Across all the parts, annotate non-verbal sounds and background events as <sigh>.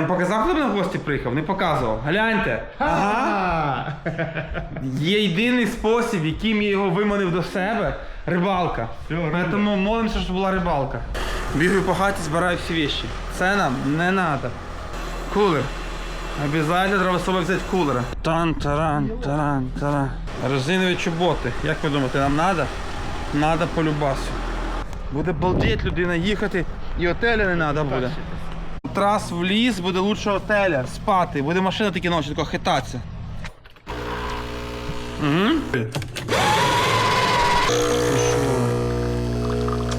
Я показав, хто на гості приїхав? Не показував. Гляньте. Ага. Є єдиний спосіб, яким я його виманив до себе рибалка. Тому молимося, щоб була рибалка. Бігаю по хаті, збираю всі вещи. Це нам не треба. Кулер. Обязательно треба з собою взяти кулера. Тан таран таран таран. Резинові чоботи. Як ви думаєте, нам треба? Надо по любасу. Буде балдеть людина їхати і отеля не треба буде. Трас в ліс буде лучше отеля, спати. Буде машина такі ночі, тако хитатися. Угу.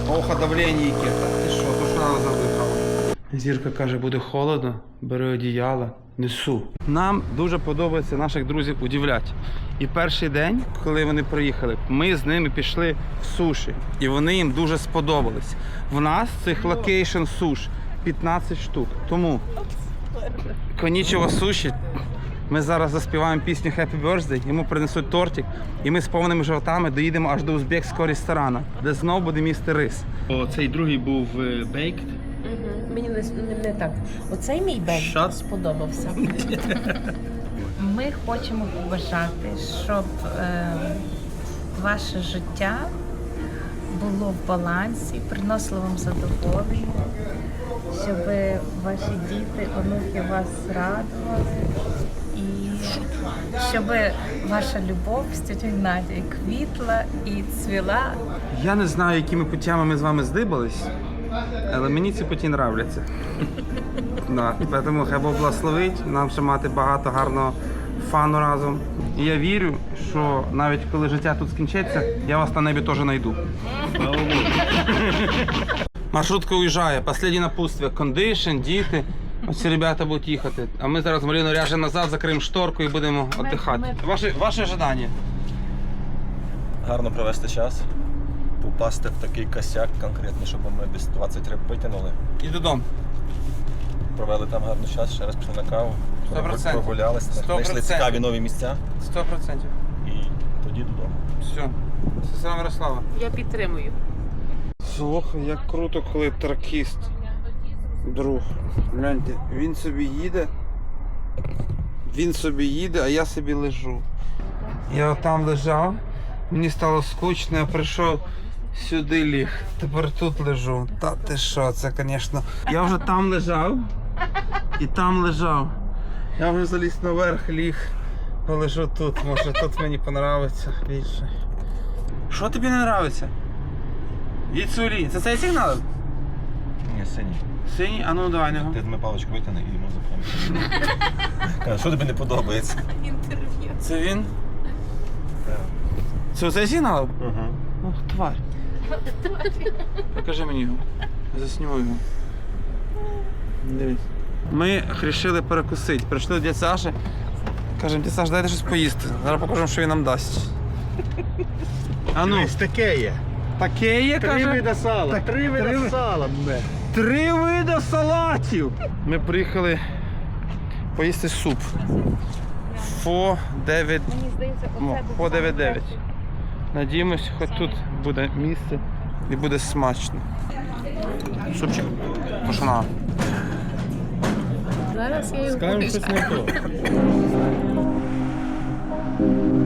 Охо давлення яке. Та Ти що, то що треба зробити? Зірка каже, буде холодно, бери одіяло, несу. Нам дуже подобається наших друзів удивляти. І перший день, коли вони приїхали, ми з ними пішли в суші. І вони їм дуже сподобались. В нас цих локейшн суш 15 штук. Тому конічого суші. Ми зараз заспіваємо пісню Happy Birthday, йому принесуть тортик, і ми з повними животами доїдемо аж до узбекського ресторану, де знову буде місти рис. Цей другий був бейкд. Мгм. Мені не, не, не так. Оцей мій Що? сподобався. <laughs> Ми хочемо побажати, щоб е, ваше життя було в балансі, приносило вам задоволення, щоб ваші діти, онуки вас радували. І щоб ваша любов з тітю Надією квітла і цвіла Я не знаю, якими путями ми з вами здибались, але мені ці путі нравляться. <laughs> Да, тому хай Бог благословить, нам ще мати багато гарного фану разом. І я вірю, що навіть коли життя тут скінчиться, я вас на небі теж знайду. Маршрутка уїжджає, останнє напутствие, кондишн, діти. Оці ребята будуть їхати. А ми зараз Маріну ряжемо назад, закриємо шторку і будемо віддихати. Ваші, ваші ожидання? гарно провести час, попасти в такий косяк конкретний, щоб ми десь 20 риб витягнули. І додому. Провели там гарний час, ще раз пішли на каву, Сто процентів. прогулялися, Сто знайшли цікаві нові місця Сто процентів. і тоді додому. Все. Сестра Мирослава. я підтримую. Слухай, як круто, коли тракіст. Друг. Гляньте, він собі їде. Він собі їде, а я собі лежу. Я там лежав, мені стало скучно, я прийшов сюди ліг. Тепер тут лежу. Та ти що, це, звісно. Я вже там лежав і там лежав. Я вже заліз наверх, ліг. Полежу тут. Може тут мені понравиться більше. Що тобі не подобається? Відсулі. Це цей сигнал? Ні, синій. Синій? А ну давай нього. Ти ми паличку витягни і йдемо за що тобі не подобається? Інтерв'ю. Це він? Це оцей сигнал? Угу. Ох, тварь. Покажи мені його. Засніму його. Дивись. Ми вирішили перекусити. Прийшли до дядь Саші. Кажемо, дядь Саш, дайте щось поїсти. Зараз покажемо, що він нам дасть. А ну, таке є. Таке є, каже. вида сала. Три види сала. Три види салатів. Ми приїхали поїсти суп. Фо 9. Мені здається, Ну, по 9-9. Надіємось, хоч тут буде місце і буде смачно. Супчик. Пошла. Зараз я його Скажемо щось не то. <laughs>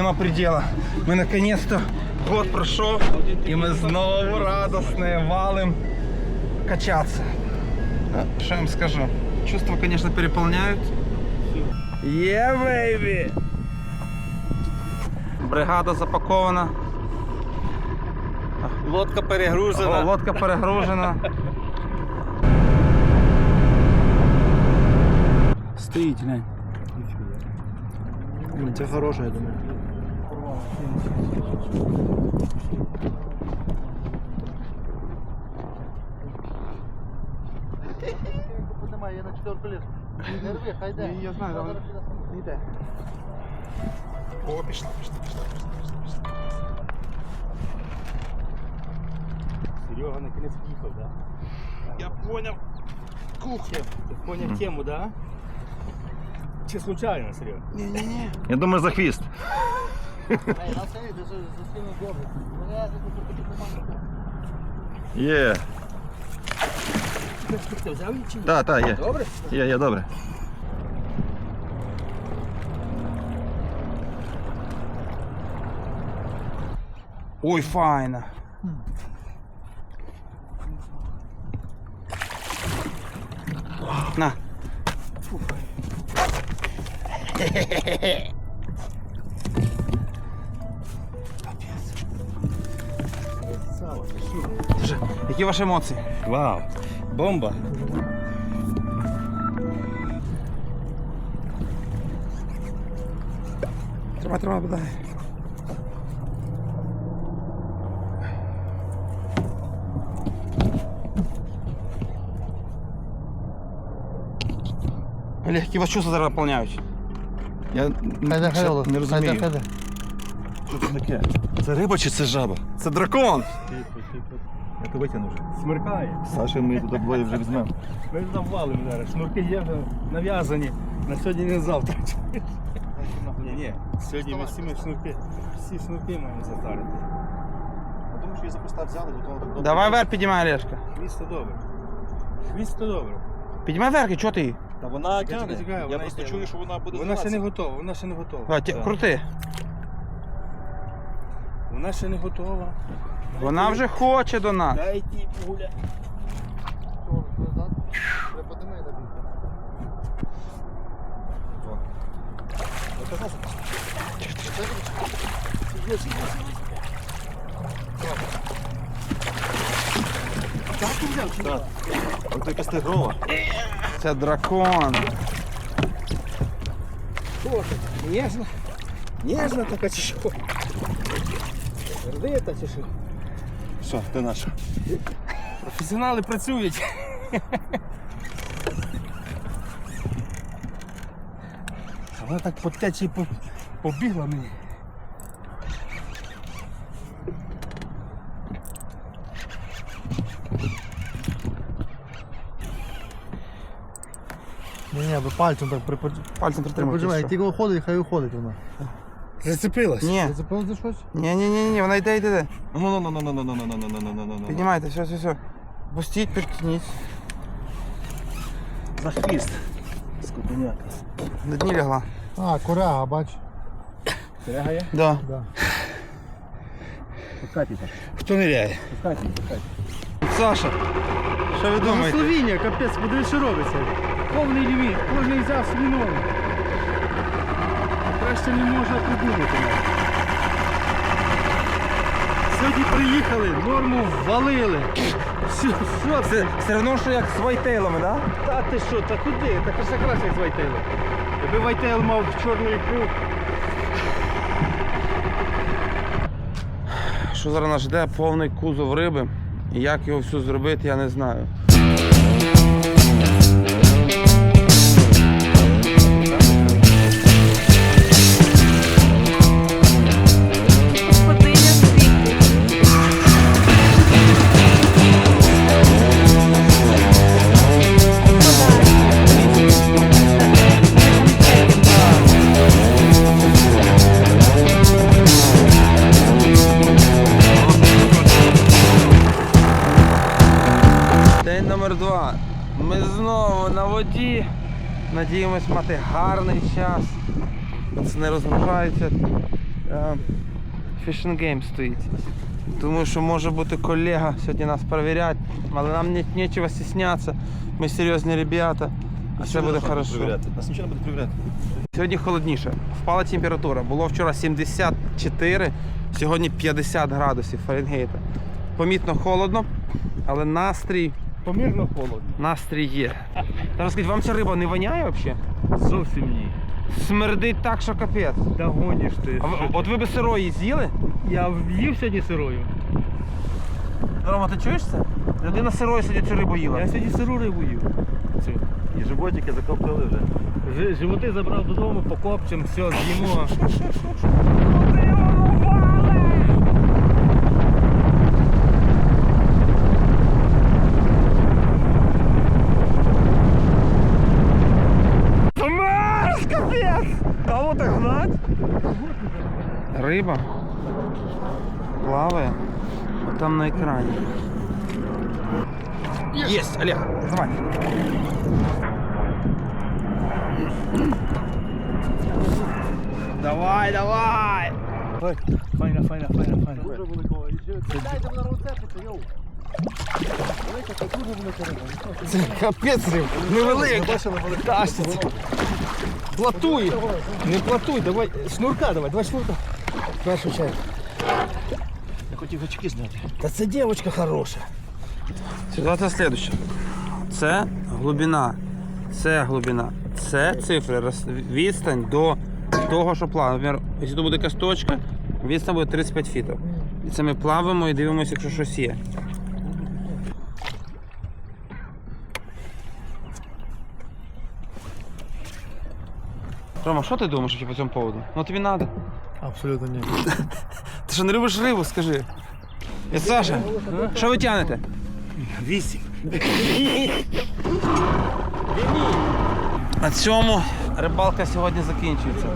нема предела. Мы наконец-то год прошел, и мы знову радостные валим качаться. Ну, Что я вам скажу? Чувства, конечно, переполняют. Yeah, baby! Бригада запакована. Лодка О, перегружена. Лодка перегружена. Стоїть, глянь. Це хороше, я думаю. Поднимай, я на четверту лесу. Не рви, хай йде. Я знаю, Вона але- зараз піде сама. Йде. О, пішла, пішла, пішла, пішла, пішла. Серега наконец въехал, да? Я понял. Кухня. Ты понял тему, да? Чи случайно, Серега? Ні-ні-ні. Я думаю, за хвіст. Є. Ти взяв її чи ні? Так, так, є. Добре? Є, є, добре. Ой, файна. На. Сало. <laughs> Слушай, які ваші емоції? Вау. Бомба. Тримай, тримай, подай. Олег, які вас чувства зараз наповняють? Я Хайде, ще хайде, не розумію. Що це таке? Це риба чи це жаба? Це дракон! Я то витягну вже. Смеркає. Саша, ми туди двоє вже візьмемо. Ми завалимо зараз. Шнурки є вже нав'язані. На сьогодні не завтра. Ні, ні. Сьогодні ми всі ми шнурки. Всі шнурки маємо затарити. Я думаю, що її запуста взяли, до того так добре. Давай вверх підіймай, Олежка. Хвіст то добре. Хвіст то добре. Підіймай вверх, і чого ти? її? Та вона тягне. Я просто чую, що вона буде Вона ще не готова, вона ще не готова. Давай, ті- крути. Вона ще не готова. Вона вже хоче до нас. Дай ті пуля. Ось така стегрова. Це дракон. Ніжна. Ніжна така чи що? Сердита чи що? Все, ти наша. Професіонали працюють. А Вона так по течії побігла мені. Ні, ні, ви пальцем так припод- Пальцем притримай. приподжимай. Тільки виходить, хай виходить вона. Зацепилась. Ні, Зацепилось за щось? ні, ні, ні, ні, вона йде, йде, йде. Ну, ну, ну, ну, ну, ну, ну, ну, ну, ну, ну, ну, ну. Піднімайте, все, все, все. Пустіть, підтягніть. За хвіст. Скотиняка. На дні лягла. А, коряга, бач. Серега є? Да. Да. Пускайте. Хто ниряє? Пускайте, пускайте. Саша, що ви думаєте? Словіння, капець, подивись, що робиться. Повний ліміт, кожен взяв свій норму. Краще не можна придумати. Сьогодні приїхали, норму ввалили. Що, що це? Все одно, що як з вайтейлами, да? Та ти що, та куди? Та це краще як з Вайтейлом. Якби Вайтейл мав чорну ікру. Що зараз нас жде повний кузов риби. Як його всю зробити, я не знаю. Пацани розгружаються. Е, Fishing Game стоїть. Думаю, що може бути колега сьогодні нас перевіряти, але нам не, нечого стіснятися. Ми серйозні ребята. І все буде хорошо. Нас нічого не буде перевіряти. Сьогодні холодніше. Впала температура. Було вчора 74, сьогодні 50 градусів Фаренгейта. Помітно холодно, але настрій, Помірно холодно. настрій є. Та розкажіть, вам ця риба не воняє взагалі? Зовсім ні. Смердить так, що капець. Да гониш ти. А ви, от ви би сирої з'їли? Я їв сьогодні сирою. Рома, ти чуєш це? Людина сирою сьогодні цю рибу їла. Я сьогодні сиру рибу їв. Цю. І животики закоптили вже. Ж- Животи забрав додому, покопчем, все, з'їмо. <laughs> Риба плаває там на екрані. Єсть, Олег, давай. Давай, давай! Файна, файна, файна, файна. Це капець риб. Невелика. Тащиться. Платує. Не платуй, давай. Шнурка давай, давай шнурка. Першу чай. Я хотів гачки зняти. Та це дівчинка хороша. Ситуація следующая. Це глибина, це глибина, це цифри, роз- відстань до того, що плаває. Наприклад, якщо тут буде якась точка, відстань буде 35 фітів. І це ми плаваємо і дивимося, якщо щось є. Рома, що ти думаєш по цьому поводу? Ну тобі треба. Абсолютно ні. <laughs> Ти що не любиш рибу, скажи. І Саша, що ви тягнете? Вісім. На цьому рибалка сьогодні закінчується.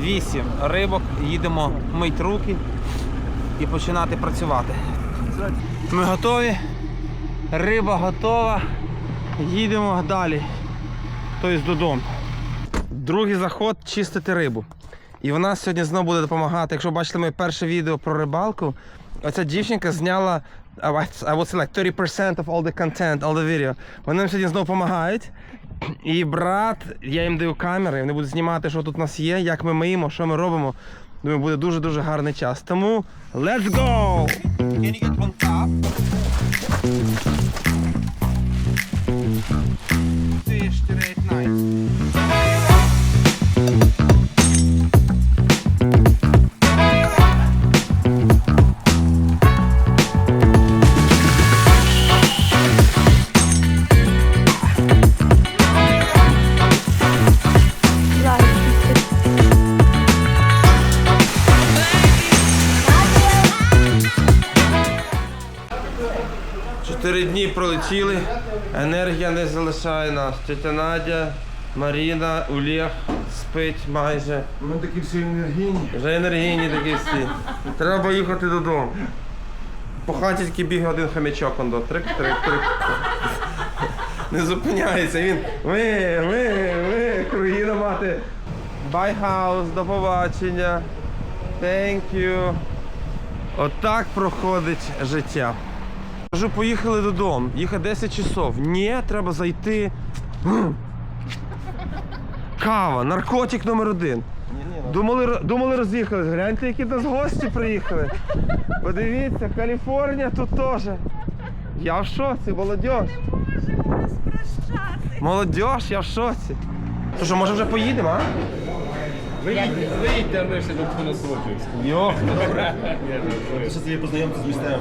Вісім рибок, їдемо мить руки і починати працювати. Ми готові, риба готова, їдемо далі. Тобто додому. Другий заход чистити рибу. І вона сьогодні знову буде допомагати. Якщо бачили моє перше відео про рибалку, оця дівчинка зняла I would say like 30% of all the content, all the video. Вони нам сьогодні знову допомагають. І брат, я їм даю камери, вони будуть знімати, що тут у нас є, як ми миємо, що ми робимо. Думаю, буде дуже-дуже гарний час. Тому let's go! Can you get on top? Чотири дні пролетіли, енергія не залишає нас. Тетя Надя, Маріна, Олег спить майже. Ми такі всі енергійні. Вже енергійні такі всі. Треба їхати додому. По хаті тільки бігає один хомячок, он до трик, трик, трик. Не зупиняється він. Ви, ви, ви, круїна мати. Bye house, до побачення. Thank you. Отак проходить життя. Кажу, поїхали додому. Їхати 10 часов. Ні, треба зайти. Кава, наркотик номер один. Думали, думали роз'їхались. Гляньте, які до нас гості приїхали. Подивіться, Каліфорнія тут теж. Я в шоці, молодь. Молодь, я в шоці. То що, може вже поїдемо, а? Виїдьте, ми ще тут насолоджуємося. Йо. Що тобі познайомитися з місцевим?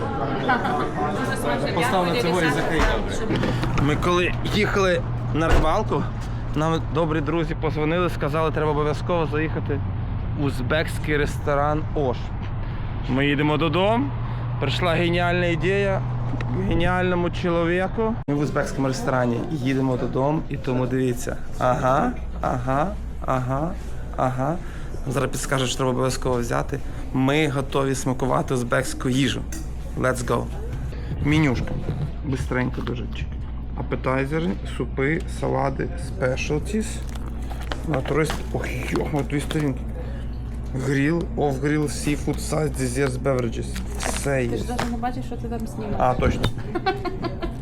Постав на цього і закрийте. Ми коли їхали на рибалку, нам добрі друзі позвонили, сказали, треба обов'язково заїхати в узбекський ресторан Ош. Ми їдемо додому. Прийшла геніальна ідея геніальному чоловіку. Ми в узбекському ресторані їдемо додому, і тому дивіться. Ага, ага, ага, ага. Зараз підскажуть, що треба обов'язково взяти. Ми готові смакувати узбекську їжу. Let's go. Менюшка. Бистренько дуже. Апетайзери, супи, салати, спешалтіс. На турист. Ой, йо, дві сторінки. Гріл, оф-гріл, seafood, sides, desserts, beverages. Все є. Ти ж навіть не бачиш, що ти там знімаєш. А, точно.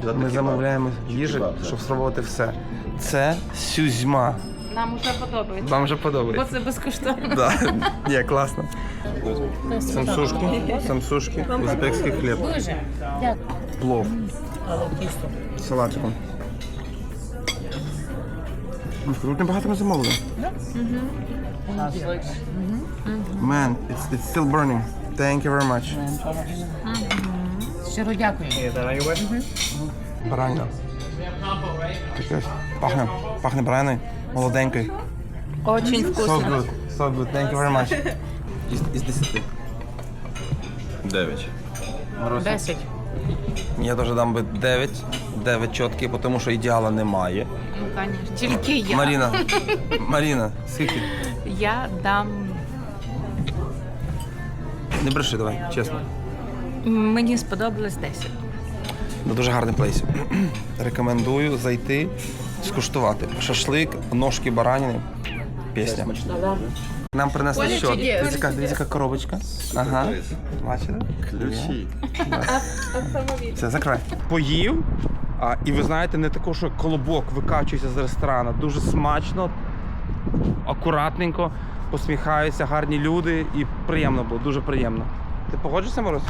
<laughs> Ми замовляємо їжу, щоб спробувати все. Це сюзьма. Нам уже подобається. Вам вже Бо подобається. це безкоштовно. Да. Ні, класно. Самсушки, самсушки, узбекський хліб. Дуже. Дякую. Плов. Салатиком. Тут небагато ми замовили. Man, it's, it's still burning. Thank you very much. Щиро дякую. Баранина. Таке пахне, пахне бараною, молоденькою. Очень So вкусно. good, so good. Thank you very much. Із, із 10. 9. Десять. Я теж дам би 9. 9 чіткі, тому що ідеала немає. Ну, конечно. Тільки я. Маріна, Маріна, скільки? Я дам. Не бреши, давай, чесно. Мені сподобалось 10. Ну, дуже гарний плейс. <clears throat> Рекомендую зайти, скуштувати. Шашлик, ножки баранини. Пісня. Нам принесли що? Дивіться, яка- дивіться, яка коробочка. Ага. Бачите? Ключі. Все, закривай. Поїв. А, і ви знаєте, не також, що колобок викачується з ресторану. Дуже смачно, акуратненько, посміхаються, гарні люди і приємно було, дуже приємно. Ти погоджуєшся, Марусю?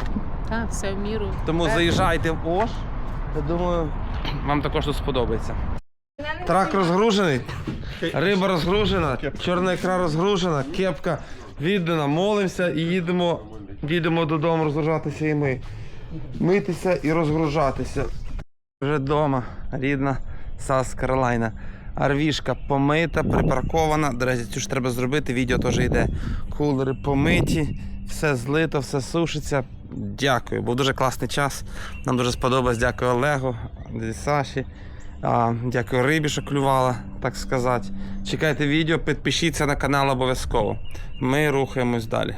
Так, все в міру. Тому заїжджайте в Ош. Я думаю, вам також тут сподобається. Трак розгружений, риба розгружена, чорна ікра розгружена, кепка віддана, молимося і їдемо, їдемо додому розгружатися і ми. Митися і розгружатися. Вже вдома, рідна Сас Каролайна. Арвішка помита, припаркована. До речі, цю ж треба зробити, відео теж йде. Кулери помиті, все злито, все сушиться. Дякую, був дуже класний час. Нам дуже сподобалось. Дякую Олегу, Саші. А, дякую рибі, що клювала, так сказати. Чекайте відео, підпишіться на канал обов'язково. Ми рухаємось далі.